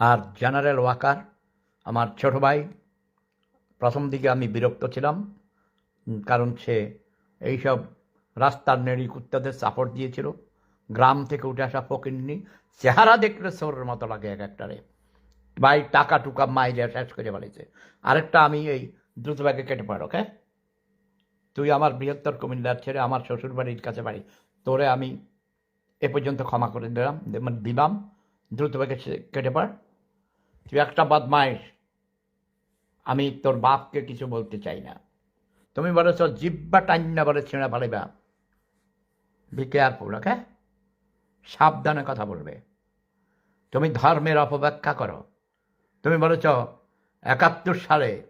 আর general Waker, আমার ছোট ভাই, প্রথম দিকে আমি বিরক্ত ছিলাম, কারণ সে এইসব রাস্তার নেড়ি কুত্তাদের সাপোর্ট দিয়েছিল। গ্রাম থেকে উঠে আসা ফকিন্নি চেহারা দেখলে সোরের মতো লাগে এক একটারে। ভাই টাকা টুকা মাইলে শেষ করে বাড়িছে আরেকটা আমি এই দ্রুত ব্যাগে কেটে পার ওকে? তুই আমার বৃহত্তর কুমিল্লার ছেড়ে আমার শ্বশুর বাড়ির কাছে বাড়ি। তোরে আমি এ পর্যন্ত ক্ষমা করে দিলাম মানে দিলাম। দ্রুত ব্যাগে কেটে পার তুই একটা বদমাইশ। আমি তোর বাপকে কিছু বলতে চাই না। তুমি বলেছ, জিব্বা টান্না বলে ছেঁড়া পারিবা বি কেয়ারফুল ওকে সাবধানে কথা বলবে। তুমি ধর্মের অপব্যাখ্যা করো। তুমি বলেছ, একাত্তর সালে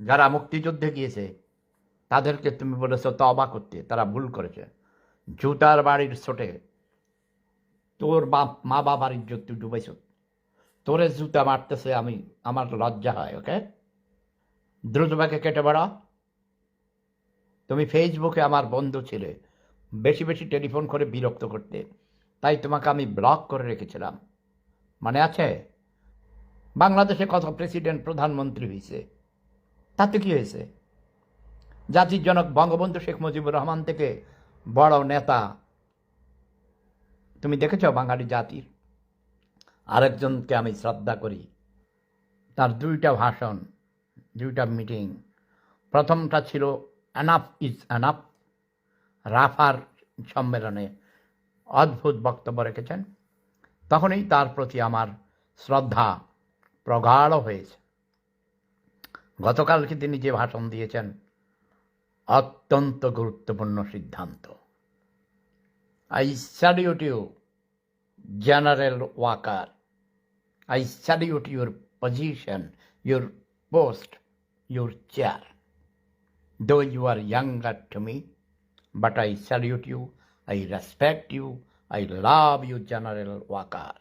যারা মুক্তিযুদ্ধে গিয়েছে, তাদেরকে তুমি বলেছ তবা করতে। তারা ভুল করেছে। জুতার বাড়ির ছোটে তোর বাপ, মা বাবার ইজ্জত তুই ডুবাইছ তোরে জুতা মারতেছে আমি, আমার লজ্জা হয়, ওকে? দ্রুত ব্যাগে কেটে বেড়া। তুমি ফেসবুকে আমার বন্ধু ছিলে। বেশি বেশি টেলিফোন করে বিরক্ত করতে। তাই তোমাকে আমি ব্লক করে রেখেছিলাম। মানে আছে? বাংলাদেশে কত প্রেসিডেন্ট, প্রধানমন্ত্রী হয়েছে তাতে কি হয়েছে? জাতির জনক বঙ্গবন্ধু শেখ মুজিবুর রহমান থেকে বড় নেতা তুমি দেখেছ বাঙালি জাতির? আরেকজনকে আমি শ্রদ্ধা করি। তার দুইটা ভাষণ, দুইটা মিটিং প্রথমটা ছিল অ্যানাফ ইজ অ্যানাফ রাফার সম্মেলনে অদ্ভুত বক্তব্য রেখেছেন। তখনই তার প্রতি আমার শ্রদ্ধা প্রগাঢ় হয়েছে। গতকালকে তিনি যে ভাষণ দিয়েছেন, অত্যন্ত গুরুত্বপূর্ণ সিদ্ধান্ত। I salute you, General Walker. I salute your position, your post, your chair. Though you are younger to me, but I salute you, I respect you, I love you, General Walker.